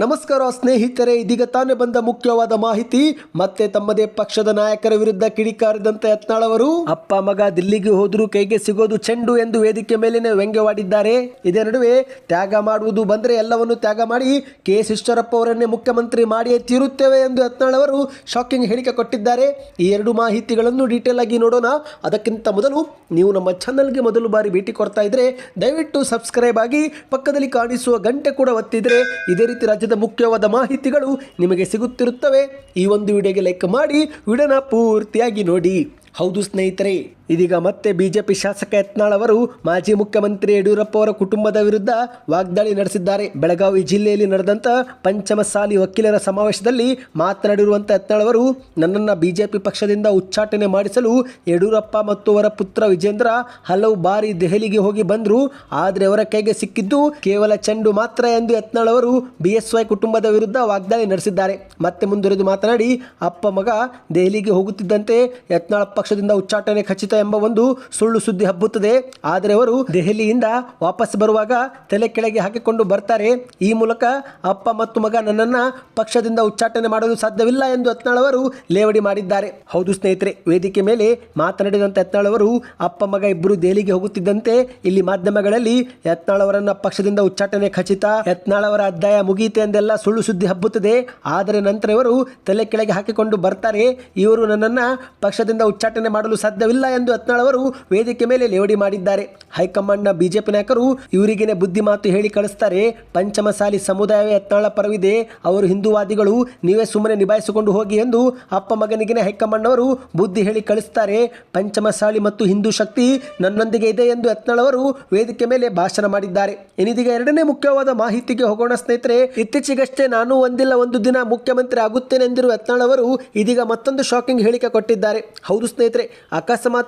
ನಮಸ್ಕಾರ ಸ್ನೇಹಿತರೆ, ಇದೀಗ ತಾನೇ ಬಂದ ಮುಖ್ಯವಾದ ಮಾಹಿತಿ. ಮತ್ತೆ ತಮ್ಮದೇ ಪಕ್ಷದ ನಾಯಕರ ವಿರುದ್ಧ ಕಿಡಿಕಾರಿದಂತೆ ಯತ್ನಾಳ್ ಅವರು ಅಪ್ಪ, ಮಗ ದಿಲ್ಲಿಗೆ ಹೋದರೂ ಕೈಗೆ ಸಿಗೋದು ಚೆಂಡು ಎಂದು ವೇದಿಕೆ ಮೇಲಿನ ವ್ಯಂಗ್ಯವಾಡಿದ್ದಾರೆ. ಇದೇ ನಡುವೆ ತ್ಯಾಗ ಮಾಡುವುದು ಬಂದ್ರೆ ಎಲ್ಲವನ್ನು ತ್ಯಾಗ ಮಾಡಿ ಕೆ ಎಸ್ ಈಶ್ವರಪ್ಪ ಅವರನ್ನೇ ಮುಖ್ಯಮಂತ್ರಿ ಮಾಡಿಯೇ ತೀರುತ್ತೇವೆ ಎಂದು ಯತ್ನಾಳ್ ಅವರು ಶಾಕಿಂಗ್ ಹೇಳಿಕೆ ಕೊಟ್ಟಿದ್ದಾರೆ. ಈ ಎರಡು ಮಾಹಿತಿಗಳನ್ನು ಡೀಟೇಲ್ ಆಗಿ ನೋಡೋಣ. ಅದಕ್ಕಿಂತ ಮೊದಲು ನೀವು ನಮ್ಮ ಚಾನಲ್ಗೆ ಮೊದಲು ಬಾರಿ ಭೇಟಿ ಕೊಡ್ತಾ ಇದ್ರೆ ದಯವಿಟ್ಟು ಸಬ್ಸ್ಕ್ರೈಬ್ ಆಗಿ ಪಕ್ಕದಲ್ಲಿ ಕಾಣಿಸುವ ಗಂಟೆ ಕೂಡ ಒತ್ತಿದ್ರೆ ಇದೇ ರೀತಿ ರಾಜ್ಯದ ಮುಖ್ಯವಾದ ಮಾಹಿತಿಗಳು ನಿಮಗೆ ಸಿಗುತ್ತಿರುತ್ತವೆ. ಈ ಒಂದು ವಿಡಿಯೋಗೆ ಲೈಕ್ ಮಾಡಿ, ವಿಡಿಯೋನ ಪೂರ್ತಿಯಾಗಿ ನೋಡಿ. ಹೌದು ಸ್ನೇಹಿತರೆ. ಇದೀಗ ಮತ್ತೆ ಬಿಜೆಪಿ ಶಾಸಕ ಯತ್ನಾಳ್ ಅವರು ಮಾಜಿ ಮುಖ್ಯಮಂತ್ರಿ ಯಡಿಯೂರಪ್ಪ ಅವರ ಕುಟುಂಬದ ವಿರುದ್ಧ ವಾಗ್ದಾಳಿ ನಡೆಸಿದ್ದಾರೆ. ಬೆಳಗಾವಿ ಜಿಲ್ಲೆಯಲ್ಲಿ ನಡೆದಂತ ಪಂಚಮಸಾಲಿ ವಕೀಲರ ಸಮಾವೇಶದಲ್ಲಿ ಮಾತನಾಡಿರುವಂತ ಯತ್ನಾಳ್ ಅವರು, ನನ್ನನ್ನು ಬಿಜೆಪಿ ಪಕ್ಷದಿಂದ ಉಚ್ಚಾಟನೆ ಮಾಡಿಸಲು ಯಡಿಯೂರಪ್ಪ ಮತ್ತು ಅವರ ಪುತ್ರ ವಿಜೇಂದ್ರ ಹಲವು ಬಾರಿ ದೆಹಲಿಗೆ ಹೋಗಿ ಬಂದರು. ಆದರೆ ಅವರ ಕೈಗೆ ಸಿಕ್ಕಿದ್ದು ಕೇವಲ ಚೆಂಡು ಮಾತ್ರ ಎಂದು ಯತ್ನಾಳ್ ಅವರು ಬಿಎಸ್ವೈ ಕುಟುಂಬದ ವಿರುದ್ಧ ವಾಗ್ದಾಳಿ ನಡೆಸಿದ್ದಾರೆ. ಮತ್ತೆ ಮುಂದುವರೆದು ಮಾತನಾಡಿ, ಅಪ್ಪ ಮಗ ದೆಹಲಿಗೆ ಹೋಗುತ್ತಿದ್ದಂತೆ ಯತ್ನಾಳ್ ಪಕ್ಷದಿಂದ ಉಚ್ಚಾಟನೆ ಖಚಿತ ಎಂಬ ಒಂದು ಸುಳ್ಳು ಸುದ್ದಿ ಹಬ್ಬುತ್ತದೆ. ಆದರೆ ಅವರು ದೆಹಲಿಯಿಂದ ವಾಪಸ್ ಬರುವಾಗ ತಲೆ ಕೆಳಗೆ ಹಾಕಿಕೊಂಡು ಬರ್ತಾರೆ. ಈ ಮೂಲಕ ಅಪ್ಪ ಮತ್ತು ಮಗ ನನ್ನನ್ನ ಪಕ್ಷದಿಂದ ಉಚ್ಚಾಟನೆ ಮಾಡಲು ಸಾಧ್ಯವಿಲ್ಲ ಎಂದು ಯತ್ನಾಳ್ ಅವರು ಲೇವಡಿ ಮಾಡಿದ್ದಾರೆ. ಹೌದು ಸ್ನೇಹಿತರೆ, ವೇದಿಕೆ ಮೇಲೆ ಮಾತನಾಡಿದಂತ ಯತ್ನಾಳ್ ಅವರು ಅಪ್ಪ, ಮಗ ಇಬ್ಬರು ದೆಹಲಿಗೆ ಹೋಗುತ್ತಿದ್ದಂತೆ ಇಲ್ಲಿ ಮಾಧ್ಯಮಗಳಲ್ಲಿ ಯತ್ನಾಳ್ ಪಕ್ಷದಿಂದ ಉಚ್ಚಾಟನೆ ಖಚಿತ, ಯತ್ನಾಳ್ ಅವರ ಅಧ್ಯಾಯ ಮುಗಿಯಿತೆ ಎಂದೆಲ್ಲ ಸುಳ್ಳು ಸುದ್ದಿ ಹಬ್ಬುತ್ತದೆ. ಆದರೆ ನಂತರ ಇವರು ತಲೆ ಕೆಳಗೆ ಹಾಕಿಕೊಂಡು ಬರ್ತಾರೆ. ಇವರು ನನ್ನನ್ನ ಪಕ್ಷದಿಂದ ಉಚ್ಚಾಟನೆ ಮಾಡಲು ಸಾಧ್ಯವಿಲ್ಲ ಯತ್ನಾಳ್ ಅವರು ವೇದಿಕೆ ಮೇಲೆ ಲೇವಡಿ ಮಾಡಿದ್ದಾರೆ. ಹೈಕಮಾಂಡ್ನ ಬಿಜೆಪಿ ನಾಯಕರು ಇವರಿಗೇನೆ ಬುದ್ಧಿ ಮಾತು ಹೇಳಿ ಕಳಿಸ್ತಾರೆ. ಪಂಚಮಸಾಲಿ ಸಮುದಾಯವೇ ಯತ್ನಾಳ ಪರವಿದೆ. ಅವರು ಹಿಂದೂವಾದಿಗಳು, ನೀವೇ ಸುಮ್ಮನೆ ನಿಭಾಯಿಸಿಕೊಂಡು ಹೋಗಿ ಎಂದು ಅಪ್ಪ ಮಗನಿಗೆ ಹೈಕಮಾಂಡ್ನವರು ಬುದ್ಧಿ ಹೇಳಿ ಕಳಿಸ್ತಾರೆ. ಪಂಚಮಸಾಲಿ ಮತ್ತು ಹಿಂದೂ ಶಕ್ತಿ ನನ್ನೊಂದಿಗೆ ಇದೆ ಎಂದು ಯತ್ನಾಳ್ ಅವರು ವೇದಿಕೆ ಮೇಲೆ ಭಾಷಣ ಮಾಡಿದ್ದಾರೆ. ಇನ್ನಿದೀಗ ಎರಡನೇ ಮುಖ್ಯವಾದ ಮಾಹಿತಿಗೆ ಹೋಗೋಣ ಸ್ನೇಹಿತರೆ. ಇತ್ತೀಚೆಗಷ್ಟೇ ನಾನು ಒಂದಿಲ್ಲ, ಒಂದು ದಿನ ಮುಖ್ಯಮಂತ್ರಿ ಆಗುತ್ತೇನೆ ಎಂದಿರುವ ಯತ್ನಾಳ್ ಅವರು ಇದೀಗ ಮತ್ತೊಂದು ಶಾಕಿಂಗ್ ಹೇಳಿಕೆ ಕೊಟ್ಟಿದ್ದಾರೆ. ಹೌದು ಸ್ನೇಹಿತರೆ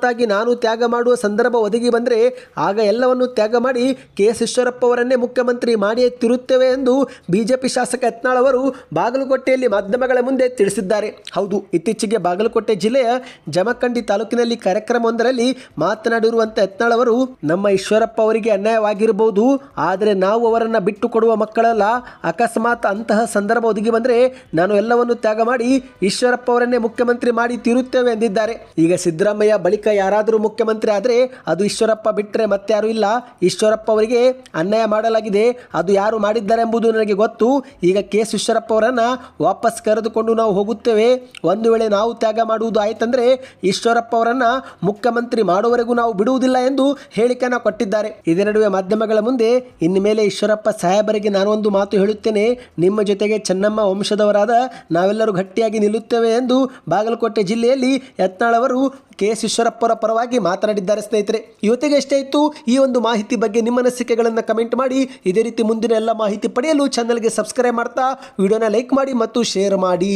ಅಕಸ್ಮಾತ್ತಾಗಿ ನಾನು ತ್ಯಾಗ ಮಾಡುವ ಸಂದರ್ಭ ಒದಗಿ ಬಂದರೆ ಆಗ ಎಲ್ಲವನ್ನು ತ್ಯಾಗ ಮಾಡಿ ಕೆ ಎಸ್ ಈಶ್ವರಪ್ಪ ಅವರನ್ನೇ ಮುಖ್ಯಮಂತ್ರಿ ಮಾಡಿಯೇ ತಿರುತ್ತೇವೆ ಎಂದು ಬಿಜೆಪಿ ಶಾಸಕ ಯತ್ನಾಳ್ ಅವರು ಬಾಗಲಕೋಟೆಯಲ್ಲಿ ಮಾಧ್ಯಮಗಳ ಮುಂದೆ ತಿಳಿಸಿದ್ದಾರೆ. ಹೌದು, ಇತ್ತೀಚೆಗೆ ಬಾಗಲಕೋಟೆ ಜಿಲ್ಲೆಯ ಜಮಖಂಡಿ ತಾಲೂಕಿನಲ್ಲಿ ಕಾರ್ಯಕ್ರಮವೊಂದರಲ್ಲಿ ಮಾತನಾಡಿರುವಂತ ಯತ್ನಾಳ್ ಅವರು, ನಮ್ಮ ಈಶ್ವರಪ್ಪ ಅವರಿಗೆ ಅನ್ಯಾಯವಾಗಿರಬಹುದು ಆದರೆ ನಾವು ಅವರನ್ನು ಬಿಟ್ಟು ಕೊಡುವ ಮಕ್ಕಳಲ್ಲ. ಅಕಸ್ಮಾತ್ ಅಂತಹ ಸಂದರ್ಭ ಒದಗಿ ಬಂದರೆ ನಾನು ಎಲ್ಲವನ್ನು ತ್ಯಾಗ ಮಾಡಿ ಈಶ್ವರಪ್ಪ ಅವರನ್ನೇ ಮುಖ್ಯಮಂತ್ರಿ ಮಾಡಿ ತೀರುತ್ತೇವೆ ಎಂದಿದ್ದಾರೆ. ಈಗ ಸಿದ್ದರಾಮಯ್ಯ ಬಳಿಕ ಯಾರಾದರೂ ಮುಖ್ಯಮಂತ್ರಿ ಆದರೆ ಅದು ಈಶ್ವರಪ್ಪ ಬಿಟ್ಟರೆ ಮತ್ತಾರೂ ಇಲ್ಲ. ಈಶ್ವರಪ್ಪ ಅವರಿಗೆ ಅನ್ಯಾಯ ಮಾಡಲಾಗಿದೆ. ಅದು ಯಾರು ಮಾಡಿದ್ದಾರೆ ಎಂಬುದು ನನಗೆ ಗೊತ್ತು. ಈಗ ಕೆ ಎಸ್ ಈಶ್ವರಪ್ಪ ಅವರನ್ನು ವಾಪಸ್ ಕರೆದುಕೊಂಡು ನಾವು ಹೋಗುತ್ತೇವೆ. ಒಂದು ವೇಳೆ ನಾವು ತ್ಯಾಗ ಮಾಡುವುದು ಆಯ್ತಂದ್ರೆ ಈಶ್ವರಪ್ಪ ಅವರನ್ನು ಮುಖ್ಯಮಂತ್ರಿ ಮಾಡುವವರೆಗೂ ನಾವು ಬಿಡುವುದಿಲ್ಲ ಎಂದು ಹೇಳಿಕೆಯನ್ನು ಕೊಟ್ಟಿದ್ದಾರೆ. ಇದೇ ನಡುವೆ ಮಾಧ್ಯಮಗಳ ಮುಂದೆ ಇನ್ನು ಮೇಲೆ ಈಶ್ವರಪ್ಪ ಸಾಹೇಬರಿಗೆ ನಾನೊಂದು ಮಾತು ಹೇಳುತ್ತೇನೆ. ನಿಮ್ಮ ಜೊತೆಗೆ ಚೆನ್ನಮ್ಮ ವಂಶದವರಾದ ನಾವೆಲ್ಲರೂ ಗಟ್ಟಿಯಾಗಿ ನಿಲ್ಲುತ್ತೇವೆ ಎಂದು ಬಾಗಲಕೋಟೆ ಜಿಲ್ಲೆಯಲ್ಲಿ ಯತ್ನಾಳ್ ಅವರು ಕೆ ಎಸ್ ಈಶ್ವರಪ್ಪರ ಪರವಾಗಿ ಮಾತನಾಡಿದ್ದಾರೆ ಸ್ನೇಹಿತರೆ. ಇವತ್ತಿಗೆ ಎಷ್ಟೇ ಇತ್ತು, ಈ ಒಂದು ಮಾಹಿತಿ ಬಗ್ಗೆ ನಿಮ್ಮ ಅನಿಸಿಕೆಗಳನ್ನು ಕಮೆಂಟ್ ಮಾಡಿ. ಇದೇ ರೀತಿ ಮುಂದಿನ ಎಲ್ಲ ಮಾಹಿತಿ ಪಡೆಯಲು ಚಾನಲ್ಗೆ ಸಬ್ಸ್ಕ್ರೈಬ್ ಮಾಡ್ತಾ, ವಿಡಿಯೋನ ಲೈಕ್ ಮಾಡಿ ಮತ್ತು ಶೇರ್ ಮಾಡಿ.